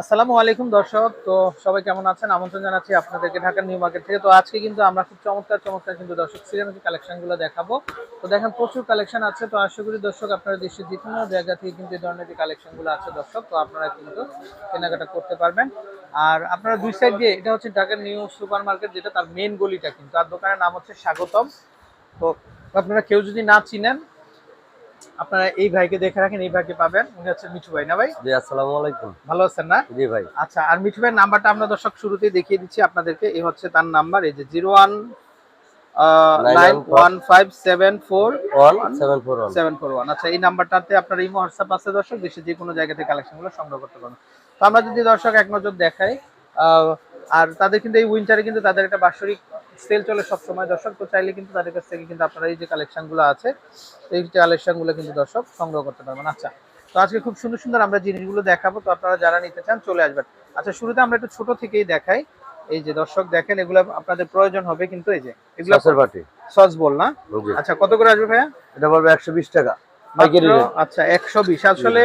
আসসালামু আলাইকুম দর্শক। তো সবাই কেমন আছেন? আমন্ত্রণ জানাচ্ছি আপনাদেরকে ঢাকার নিউ মার্কেট থেকে। তো আজকে কিন্তু আমরা খুব চমৎকার চমৎকার কিন্তু দর্শক সিরামিক কালেকশনগুলো দেখাবো। তো দেখেন, প্রচুর কালেকশন আছে। তো আশা করি দর্শক আপনারা দেশের যে কোনো জায়গা থেকে কিন্তু এই ধরনের যে কালেকশনগুলো আছে দর্শক, তো আপনারা কিন্তু কেনাকাটা করতে পারবেন। আর আপনারা দুই সাইড দিয়ে, এটা হচ্ছে ঢাকার নিউ সুপার মার্কেট যেটা তার মেন গলিটা কিন্তু। আর দোকানের নাম হচ্ছে স্বাগতম। তো আপনারা কেউ যদি না চিনেন আপনারা এই ভাইকে দেখে রাখেন এই ভাইকে পাবেন। উনি হচ্ছে মিঠু ভাই না ভাই? জি আসসালামু আলাইকুম। ভালো আছেন না? জি ভাই। আচ্ছা আর মিঠু ভাইয়ের নাম্বারটা আমরা দর্শক শুরুতেই দেখিয়ে দিচ্ছি আপনাদেরকে। এই হচ্ছে তার নাম্বার এই যে zero one nine one five seven four one seven four one. Seven four one. আচ্ছা এই নাম্বারটাতে আপনার ইমো হোয়াটসঅ্যাপ আছে দর্শক দেশে যে কোনো জায়গা থেকে কালেকশনগুলো সংগ্রহ করতে পারবেন। তো আমরা যদি দর্শক এক নজর দেখাই আর তাদের কিন্তু এই উইন্টারে কিন্তু তাদের একটা বাৎসরিক সেল চলে সবসময়। দর্শক তো চাইলে কিন্তু তাদের কাছ থেকে কিন্তু আপনারা এই যে কালেকশনগুলো আছে এই কালেকশনগুলো কিন্তু দর্শক সংগ্রহ করতে পারবেন। আচ্ছা তো আজকে খুব সুন্দর সুন্দর আমরা জিনিসগুলো দেখাবো তো আপনারা যারা নিতে চান চলে আসবেন। আচ্ছা শুরুতে আমরা একটু ছোট থেকেই দেখাই। এই যে দর্শক দেখেন এগুলো আপনাদের প্রয়োজন হবে কিন্তু এই যে এগুলো সস বল না? আচ্ছা কত করে আসবে ভাইয়া? এটা পড়বে একশো বিশ টাকা। আচ্ছা একশো বিশ। আসলে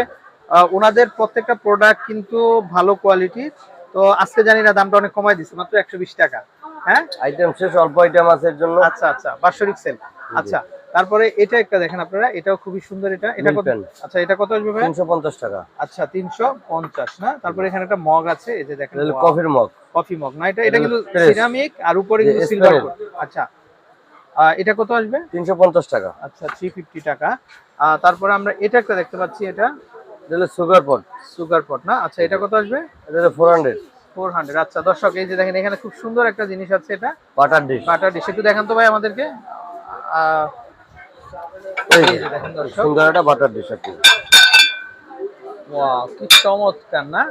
ওনাদের প্রত্যেকটা প্রোডাক্ট কিন্তু ভালো কোয়ালিটি তো আজকে জানি না দামটা অনেক কমাই দিচ্ছে মাত্র একশো বিশ টাকা। হ্যাঁ? আইটেম শেষ অল্প আইটেম আছে এর জন্য। আচ্ছা আচ্ছা বাৎসরিক সেল আচ্ছা তারপরে এটা একটা দেখেন আপনারা এটাও খুবই সুন্দর এটা। এটা কত আচ্ছা এটা কত আসবে ভাই তিনশো পঞ্চাশ টাকা। আচ্ছা তিনশো পঞ্চাশ না? তারপরে এখানে একটা মগ আছে এই যে দেখেন কফির মগ। Coffee mug. না? এটা এটা কিন্তু। সিরামিক আর উপরে কিন্তু সিলভার আচ্ছা এটা কত আসবে? তিনশো পঞ্চাশ টাকা। আচ্ছা থ্রি ফিফটি টাকা। আহ, তারপরে আমরা এটা একটা দেখতে পাচ্ছি এটা। এটা সুগার পট সুগার পট না? আচ্ছা এটা কত আসবে? এটা হলো ফোর হান্ড্রেড ফোর হান্ড্রেড আচ্ছা দর্শক এই যে দেখেন এখানে খুব সুন্দর একটা জিনিস আছে এটা। বাটার ডিশ বাটার ডিশ একটু দেখান তো ভাই আমাদেরকে। এই যে দেখেন দর্শক। সুন্দর একটা বাটার ডিশ আপনি ওয়াও কি চমৎকার না?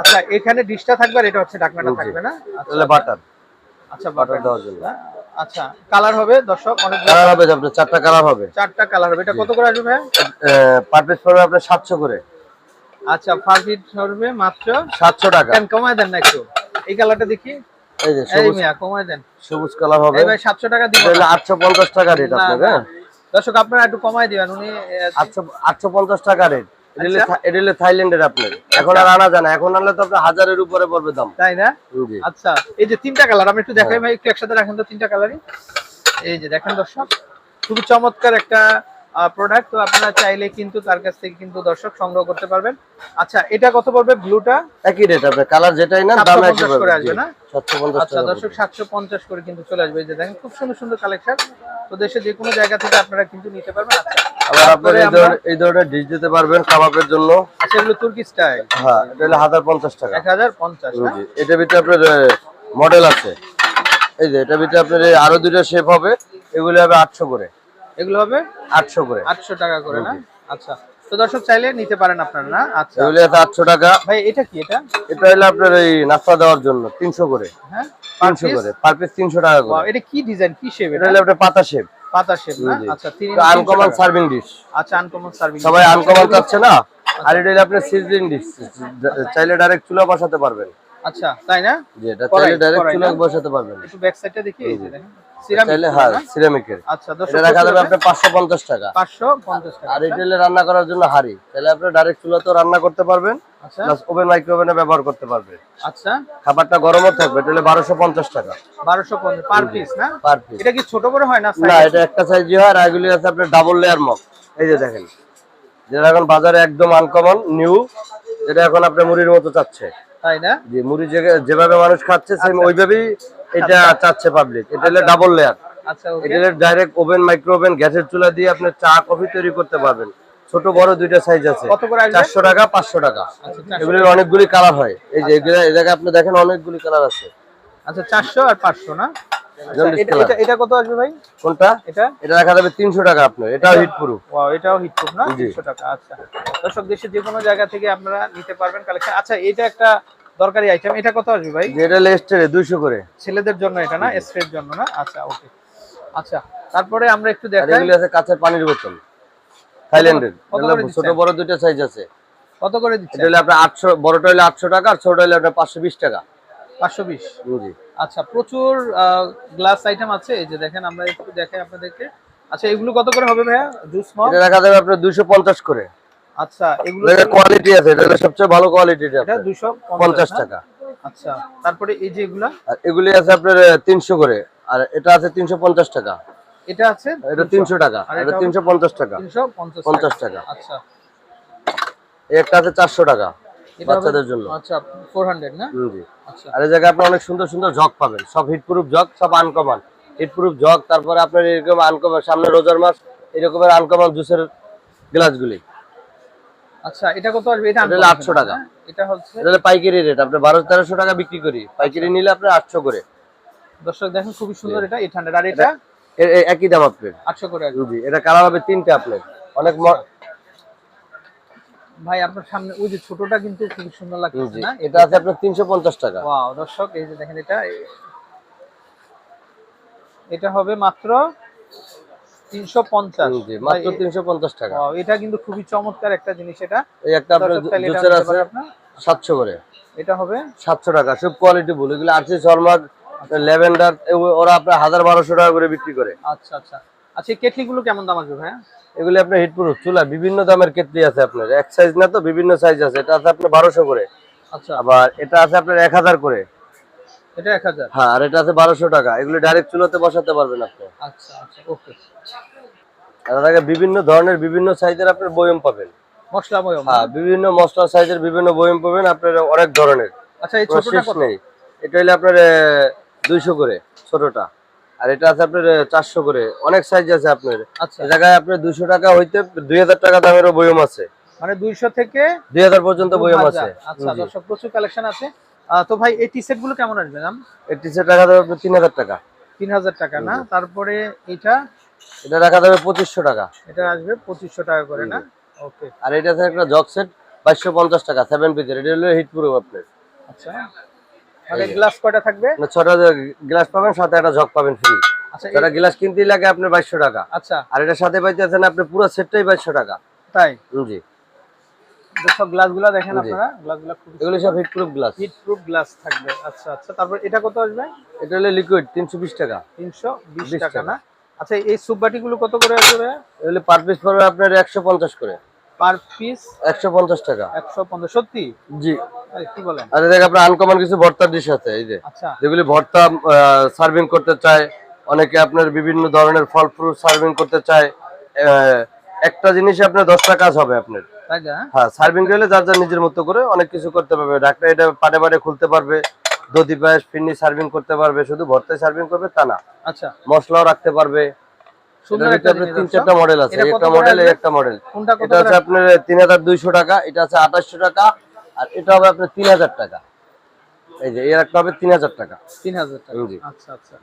আচ্ছা এখানে ডিশটা থাকবে আর এটা হচ্ছে ঢাকনাটা থাকবে না? এটা হলো বাটার আচ্ছা বাটার দেওয়ার জন্য। আচ্ছা কালার হবে দর্শক অনেক কালার হবে আপনার চারটা কালার হবে। চারটা কালার হবে। এটা কত করে আসবে ভাই? পার পিস পড়বে আপনার সাতশো করে। আচ্ছা পিস হবে মাত্র সাতশো টাকা। কেন কমায় দেন না একটু? এই কালারটা দেখি। এই যে সবুজ মিয়া কমায় দেন। সবুজ কালার হবে। এই ভাই সাতশো টাকা দিব এটা হলো আটশো পঞ্চাশ টাকা রেট না। হ্যাঁ? দর্শক আপনারা একটু কমায় দিবেন উনি আহ, আটশো আটশো পঞ্চাশ টাকা রেট আচ্ছা। এটা থাইল্যান্ডের আপনার। এখন আর আনা যায় না। এখন আনলে তো আপনার হাজারের উপরে পড়বে দাম। তাই না? আচ্ছা এই যে তিনটা কালার আমি একটু দেখাই হ্যাঁ। ভাই একটু একসাথে রাখেন তো তিনটা কালারই। এই যে দেখেন দর্শক খুবই চমৎকার একটা প্রোডাক্ট তো আপনারা চাইলে কিন্তু তার কাছ থেকে কিন্তু দর্শক সংগ্রহ করতে পারবেন। আচ্ছা এটা কত পড়বে ব্লুটা? একই রেট আপনার কালার যেটাই না দাম একই 750 করে আসবে না? সাতশো পঞ্চাশ আচ্ছা দর্শক সাতশো পঞ্চাশ করে কিন্তু চলে আসবে। এই যে দেখেন খুব সুন্দর সুন্দর কালেকশন তো দেশে যে কোনো জায়গা থেকে আপনারা কিন্তু নিতে পারবেন। আচ্ছা আবার আপনার এই ধরনের এই ধরনের ডিশ দিতে পারবেন কাবাবের জন্য। আচ্ছা এগুলো তুর্কি স্টাইল হ্যাঁ এটা হলো হাজার পঞ্চাশ টাকা। এক হাজার পঞ্চাশ না জি এটার ভিতরে আপনার মডেল আছে। এই যে এটা ভিতরে আপনার আরও দুটো শেপ হবে। এগুলো হবে আটশো করে। এগুলো হবে? আটশো করে। আটশো টাকা করে না? আচ্ছা। তো দর্শক চাইলে নিতে পারেন আপনারা না? আচ্ছা। এগুলো আছে আটশো টাকা। ভাই এটা কি এটা? এটা হলো আপনার এই নাস্তা দেওয়ার জন্য তিনশো করে। হ্যাঁ? তিনশো করে। পার পিস তিনশো টাকা করে। এটা কি ডিজাইন কি শেপ এটা হলো আপনার পাতা শেপ পাতা শেপ না? জি। আচ্ছা আনকমন সার্ভিং ডিশ আচ্ছা আনকমন সার্ভিং সবাই আনকমন চাচ্ছে না? আর এটা হলো আপনার সিজলিং ডিশ চাইলে ডাইরেক্ট চুলা বসাতে পারবেন। আচ্ছা তাই না? যে এটা চাইলে ডাইরেক্ট চুলা বসাতে পারবেন। একটু ব্যাক সাইডটা দেখি এই যে দেখেন। সিরামিকের। আচ্ছা এটা রাখা যাবে আপনার পাঁচশো পঞ্চাশ টাকা। আর এটা রান্না করার জন্য হাড়ি। তাহলে আপনি ডাইরেক্ট চুলাতেও রান্না করতে পারবেন আচ্ছা। ওভেন মাইক্রোওভেনে ব্যবহার করতে পারবেন। আচ্ছা। খাবারটা গরমও থাকবে এটা হলো বারোশো পঞ্চাশ টাকা। 1250 পার পিস না? পার পিস এটা কি ছোট বড় হয় না না এটা একটা সাইজই হয় আর এগুলি আছে আপনার ডাবল লেয়ার মগ এই যে দেখেন। যেটা এখন বাজারে একদম আনকমন নিউ যেটা এখন আপনার মুড়ির মতো চাচ্ছে। তাই না? যে মুড়ি যেভাবে মানুষ খাচ্ছে সেম ওইভাবেই এটা চাচ্ছে পাবলিক এটা হলো ডাবল লেয়ার আচ্ছা ওকে এটা ডাইরেক্ট ওভেন মাইক্রো ওভেন গ্যাসের চুলা দিয়ে আপনি চা কফি তৈরি করতে পারবেন। ছোট বড় দুইটা সাইজ আছে। কত করে আসবে? চারশো টাকা পাঁচশো টাকা। আচ্ছা 400 এগুলির অনেকগুলি কালার হয়। এই যে এগুলা এই জায়গায় আপনি দেখেন অনেকগুলি কালার আছে। আচ্ছা 400 আর 500 না? আচ্ছা, এটা এটা- এটা কত আসবে ভাই? কোনটা? এটা? এটা রাখা যাবে তিনশো টাকা আপনার। এটাও হিট প্রুফ ওয়াও এটাও হিট প্রুফ না? জি। 300 টাকা আচ্ছা। দর্শক দেশে যে কোনো জায়গা থেকে আপনারা নিতে পারবেন কালেকশন আচ্ছা এটা একটা দরকারি আইটেম এটা কত আসবে ভাই? যেটা লেস্টারে দুইশো করে। ছেলেদের জন্য এটা না? স্প্রের জন্য না? আচ্ছা ওকে আচ্ছা তারপরে আমরা একটু দেখাই। এগুলি আছে কাঁচের পানির বোতল। থাইল্যান্ডের। ছোট বড় দুইটা সাইজ আছে। কত করে দিচ্ছেন? এটা হলে আপনার আটশো বড়টা হলে আটশো টাকা আর ছোট হলে আপনার পাঁচশো বিশ টাকা। 520 জি। আচ্ছা প্রচুর গ্লাস আইটেম আছে। এই যে দেখেন আমরা একটু দেখাই আপনাদেরকে। আচ্ছা এগুলো কত করে হবে ভাইয়া? Juice mug? এটা রাখা যাবে আপনার দুইশো পঞ্চাশ করে। আচ্ছা এগুলো কোয়ালিটি আছে এটা সবচেয়ে ভালো কোয়ালিটি এটা দুশো পঞ্চাশ টাকা। আচ্ছা তারপরে এই যে এগুলা? এগুলি আছে আপনার তিনশো করে। আর এটা আছে তিনশো পঞ্চাশ টাকা। এটা আছে এটা তিনশো টাকা। এটা এটা তিনশো পঞ্চাশ টাকা। তিনশো পঞ্চাশ পঞ্চাশ টাকা। আচ্ছা। একটা আছে চারশো টাকা বাচ্চাদের জন্য। আচ্ছা না? জি। আচ্ছা। আর এই জায়গায় আপনি অনেক সুন্দর সুন্দর জগ পাবেন। সব হিটপ্রুফ জগ সব আনকমন হিটপ্রুফ জগ তারপরে আপনার এরকম আনকমন সামনে রোজার মাস এরকমের আনকমন জুসের গ্লাসগুলি আচ্ছা এটা কত আসবে? এটা এটা 800 টাকা। হ্যাঁ? এটা হচ্ছে এটা পাইকারি রেট আপনি বারো তেরোশো টাকা বিক্রি করি। পাইকারি নিলে আপনি আটশো করে। দর্শক দেখেন খুবই সুন্দর এটা এইট হান্ড্রেড আর এটা একই দাম আপনার আটশো করে জি এটা কালার হবে তিনটে আপনার অনেক ভাই আপনার সামনে ওই যে ছোটটা কিন্তু খুব সুন্দর লাগছে না? এটা আছে আপনার তিনশো পঞ্চাশ টাকা। ওয়াও দর্শক এই যে দেখেন এটা এটা হবে মাত্র তিনশো পঞ্চাশ। জি মাত্র তিনশো পঞ্চাশ টাকা। এটা কিন্তু খুবই চমৎকার একটা জিনিস এটা। এই একটা আপনার দর্শক চাইলে এটা জুসের আছে সাতশো করে। এটা হবে? সাতশো টাকা সব কোয়ালিটি বলে এগুলো আরসি শর্মা ল্যাভেন্ডার ওরা আপনার হাজার বারোশো টাকা করে বিক্রি করে। আচ্ছা আচ্ছা। আচ্ছা এই কেমন দাম আসবে ভাইয়া? এগুলি আপনার হিটপ্রুফ চুলা বিভিন্ন দামের কেটলি আছে আপনার। এক সাইজ না তো বিভিন্ন সাইজ আছে। এটা আছে আপনার বারোশো করে। আচ্ছা। আবার এটা আছে আপনার এক হাজার করে। এটা হ্যাঁ আর এটা আছে বারোশো টাকা। এগুলি ডাইরেক্ট চুলাতে বসাতে পারবেন আপনি। আচ্ছা আচ্ছা ওকে। আর বিভিন্ন ধরনের বিভিন্ন সাইজের আপনার বয়ম পাবেন। মশলা বয়ম হ্যাঁ বিভিন্ন মশলা সাইজের বিভিন্ন বয়ম পাবেন আপনার অনেক ধরনের। আচ্ছা এই ছোটটা কত? এটা হলে আপনার দুইশো করে ছোটটা। আর এটা আছে আপনার চারশো করে। অনেক সাইজ আছে আপনার। আচ্ছা। জায়গায় আপনার দুইশো টাকা হইতে দুই হাজার টাকা দামেরও বয়ম আছে। মানে দুইশো থেকে দুই হাজার পর্যন্ত বয়ম আছে। আচ্ছা দর্শক প্রচুর কালেকশন আছে। তো ভাই এই টি সেটগুলো কেমন আসবে দাম? এই টি শার্ট রাখা আপনার তিন হাজার টাকা। তিন হাজার টাকা না? তারপরে এটা এটা রাখা যাবে পঁচিশশো টাকা। এটা আসবে পঁচিশশো টাকা করে না? ওকে আর এটা একটা জগ সেট বাইশশো পঞ্চাশ টাকা সেভেন পিসের এটা হলো হিট প্রুফ আপনার। আচ্ছা। মানে গ্লাস কয়টা থাকবে? ছটা গ্লাস পাবেন সাথে একটা জগ পাবেন ফ্রি আচ্ছা গ্লাস কিনতেই লাগে আপনার বাইশশো টাকা। আচ্ছা। আর এটার সাথে পাইতেছেন আপনি পুরো সেটটাই বাইশশো টাকা। তাই? জি। সব গ্লাসগুলা দেখেন আপনারা গ্লাস খুব এগুলো সব heatproof glass heatproof glass থাকবে। আচ্ছা আচ্ছা তারপর এটা কত আসবে? এটা হলো লিকুইড টাকা। তিনশো বিশ 20 টাকা টাকা। না? আচ্ছা এই সুপ কত করে আসবে এগুলো পার পিস পড়বে আপনার একশো পঞ্চাশ করে। পার পিস একশো পঞ্চাশ টাকা। একশো পঞ্চাশ সত্যি? জি। এই, কি বলেন? আর দেখ আপনার আনকমন কিছু ডিশ আছে এই যে। আচ্ছা। যেগুলি ভর্তা সার্ভিং করতে চায় অনেকে আপনার বিভিন্ন ধরনের ফল ফ্রুট সার্ভিং করতে চায় একটা জিনিসে আপনার দশটা কাজ হবে আপনার। হ্যাঁ সার্ভিং করলে যার যার নিজের মতো করে অনেক কিছু করতে পারবে। ডাক্তার এটা পাটে পাটে খুলতে পারবে দধি পায়েস ফিরনি সার্ভিং করতে পারবে শুধু ভর্তায় সার্ভিং করবে তা না। আচ্ছা। মশলাও রাখতে পারবে। সুন্দর এটার একটা ভিতরে জিনিস তিন চারটা মডেল আছে। একটা মডেল একটা মডেল এটা হচ্ছে আপনার তিন হাজার দুইশো টাকা এটা আছে আঠাশশো টাকা আর এটা হবে আপনার তিন হাজার টাকা। এই যে এর একটা হবে তিন হাজার টাকা। তিন হাজার টাকা। আচ্ছা আচ্ছা।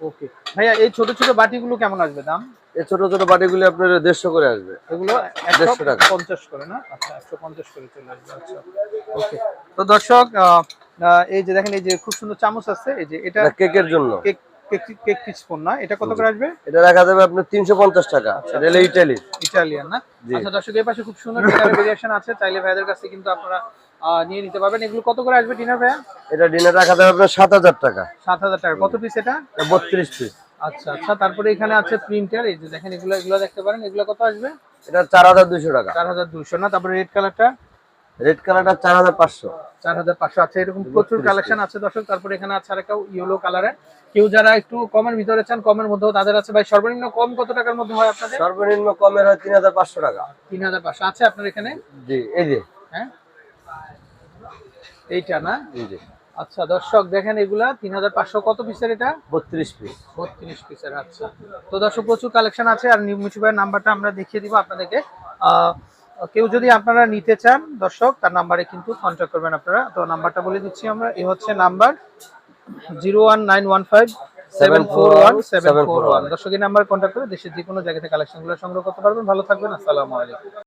ওকে। ভাইয়া এই ছোট ছোট বাটিগুলো কেমন আসবে দাম? এই ছোট ছোট বাটিগুলি আপনার দেড়শো করে আসবে। এগুলো দেড়শো টাকা। পঞ্চাশ করে না? আচ্ছা একশো পঞ্চাশ করে চলে আসবে আচ্ছা। ওকে। তো দর্শক এই যে দেখেন এই যে খুব সুন্দর চামচ আছে এই যে এটা কেকের জন্য। কেক কেক কেক টিস্পুন না? এটা কত করে আসবে? এটা রাখা যাবে আপনার তিনশো পঞ্চাশ টাকা। এটা হলো ইটালি। ইটালিয়ান না। আচ্ছা দর্শক এই পাশে খুব সুন্দর ডিনার ভেরিয়েশন আছে। চাইলে ভাইদের কাছে কিন্তু আপনারা নিয়ে নিতে পারবেন। এগুলো কত করে আসবে ডিনার ভাইয়া? এটা ডিনার রাখা যাবে আপনার সাত হাজার টাকা। সাত হাজার টাকা। কত পিস এটা? বত্রিশ পিস আচ্ছা আচ্ছা তারপরে এখানে আছে প্রিন্টার এই যে দেখেন এগুলো এগুলো দেখতে পারেন এগুলো কত আসবে? এটা চার হাজার দুইশো টাকা। চার হাজার দুইশো না তারপরে রেড কালারটা রেড কালারটা চার হাজার পাঁচশো। চার হাজার পাঁচশো আছে এরকম প্রচুর কালেকশন আছে দর্শক তারপরে এখানে আছে আরেকটা ইয়েলো কালারের কেউ যারা একটু কমের ভিতরে চান কমের মধ্যেও তাদের আছে। ভাই সর্বনিম্ন কম কত টাকার মধ্যে হয় আপনাদের? সর্বনিম্ন কমের হয় তিন হাজার পাঁচশো টাকা। তিন হাজার পাঁচশো আছে আপনার এখানে? জি এই যে। হ্যাঁ? এইটা না? জি আচ্ছা দর্শক দেখেন এগুলা তিন হাজার পাঁচশো কত পিসের এটা? বত্রিশ পিস বত্রিশ পিসের আচ্ছা। তো দর্শক প্রচুর কালেকশন আছে আর ভাইয়ের নাম্বারটা আমরা দেখিয়ে দিব আপনাদেরকে। কেউ যদি আপনারা নিতে চান দর্শক তার নাম্বারে কিন্তু কন্ট্যাক্ট করবেন আপনারা। তো নাম্বারটা বলে দিচ্ছি আমরা এ হচ্ছে number zero one nine one five seven four one seven four one. দর্শক এই নাম্বার কন্ট্যাক্ট করে দেশের যে কোনো জায়গা থেকে কালেকশনগুলো সংগ্রহ করতে পারবেন। ভালো থাকবেন আসসালামু আলাইকুম।